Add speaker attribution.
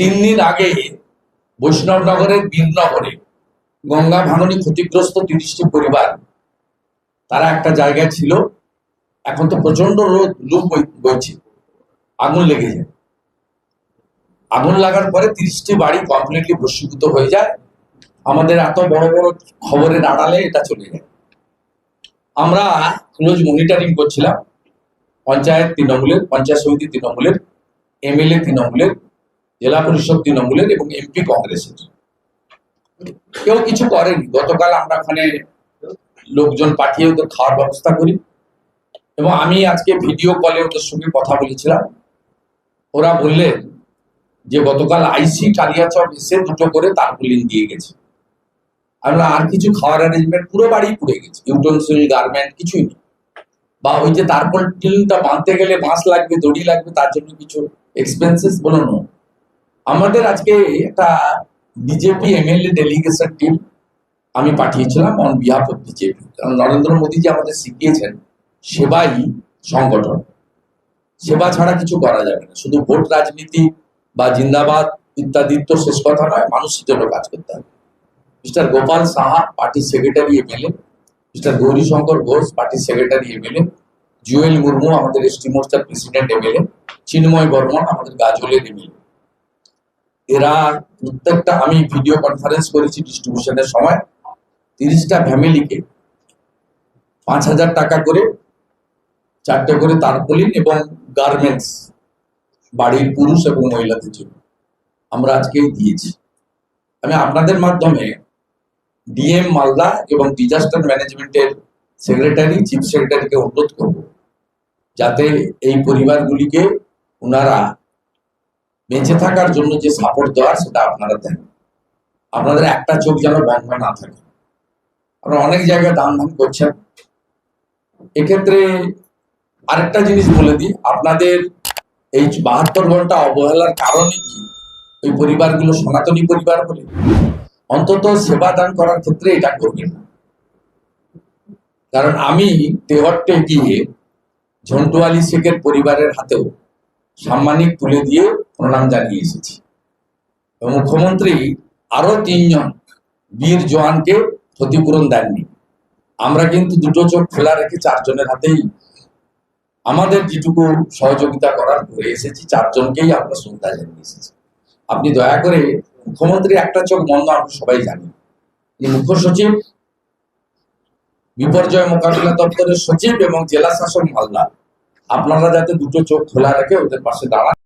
Speaker 1: তিন দিন আগে বৈষ্ণবনগরের বীরনগরে গঙ্গা ভাঙনি ক্ষতিগ্রস্ত তিরিশটি পরিবার, তারা একটা জায়গায় ছিল। এখন তো প্রচণ্ড রোদ লু বই- বইছে। আগুন লেগে যায়। আগুন লাগার পরে তিরিশটি বাড়ি কমপ্লিটলি ভস্মীভূত হয়ে যায়। আমাদের এত বড় বড় খবরের আড়ালে এটা চলে যায়। আমরা ক্লোজ মনিটরিং করছিলাম। পঞ্চায়েত তৃণমূলের, পঞ্চায়েত সমিতি তৃণমূলের, এমএলএ তৃণমূলের জেলা পরিষদ তৃণমূলের এবং এমপি কংগ্রেসের। কেউ কিছু করেনি। গতকাল আমরা ওখানে লোকজন পাঠিয়ে ওদের খাওয়ার ব্যবস্থা করি। এবং আমি আজকে ভিডিও কলে ওদের সঙ্গে কথা বলেছিলাম। ওরা বললেন যে গতকাল আইসি কালিয়াচক এসে দুটো করে তারপুলিন দিয়ে গেছে। আমরা আর কিছু খাওয়ার অ্যারেঞ্জমেন্ট পুরো বাড়ি পুড়ে গেছে। ইউটেন্সিল গার্মেন্ট কিছুই নেই। বা ওই যে তারপর টিনটা বাঁধতে গেলে বাঁশ লাগবে, দড়ি লাগবে, তার জন্য কিছু এক্সপেন্সেস বলো না আমাদের আজকে একটা বিজেপি এমএলএ ডেলিগেশন টিম আমি পাঠিয়েছিলাম অন বিহাফ অফ বিজেপি। কারণ নরেন্দ্র মোদী যে আমাদের শিখিয়েছেন, সেবাই সংগঠন। সেবা ছাড়া কিছু করা যাবে না। শুধু ভোট রাজনীতি বা জিন্দাবাদ ইত্যাদি তো শেষ কথা নয় মানুষের জন্য কাজ করতে হবে। Mister Gopal Saha, party secretary MLA. Mister Gourishankar Ghosh, party secretary MLA. Jewel Murmu, আমাদের এসটি মোর্চার প্রেসিডেন্ট এমএলএ। চিন্ময় বর্মন, আমাদের গাজলের এমএলএ। এরা প্রত্যেকটা, আমি ভিডিও কনফারেন্স করেছি ডিস্ট্রিবিউশনের সময়, তিরিশটা ফ্যামিলিকে পাঁচ হাজার টাকা করে, চারটে করে তারপলিন এবং গার্মেন্টস বাড়ির পুরুষ এবং মহিলাদের জন্য। আমরা আজকেই দিয়েছি। আমি আপনাদের মাধ্যমে ডিএম মালদা এবং ডিজাস্টার ম্যানেজমেন্টের সেক্রেটারি চিফ সেক্রেটারিকে অনুরোধ করব, যাতে এই পরিবারগুলিকে ওনারা বেঁচে থাকার জন্য যে সাপোর্ট দেওয়ার সেটা আপনারা দেন। আপনাদের একটা চোখ যেন বন্ধ না থাকে। আপনারা অনেক জায়গায় দান ধান করছেন। এক্ষেত্রে আরেকটা জিনিস বলে দিই, আপনাদের এই বাহাত্তর ঘণ্টা অবহেলার কারণে কি ওই পরিবারগুলো সনাতনী পরিবার বলে? অন্তত সেবা দান করার ক্ষেত্রে এটা করবেন না কারণ আমি তেহট্টে গিয়ে ঝন্টু আলী শেখের পরিবারের হাতেও সাম্মানিক তুলে দিয়ে প্রণাম জানিয়ে এসেছি। এবং মুখ্যমন্ত্রী আরও তিনজন বীর জওয়ানকে ক্ষতিপূরণ দেননি। আমরা কিন্তু দুটো চোখ খোলা রেখে চারজনের হাতেই আমাদের যেটুকু সহযোগিতা করার করে এসেছি, চারজনকেই আমরা শ্রদ্ধা জানিয়ে এসেছি। আপনি দয়া করে মুখ্যমন্ত্রী একটা চোখ বন্ধ, আমরা সবাই জানি। মুখ্য সচিব, বিপর্যয় মোকাবিলা দপ্তরের সচিব এবং জেলা শাসক মালদা। আপনারা যাতে দুটো চোখ খোলা রেখে ওদের পাশে দাঁড়ান।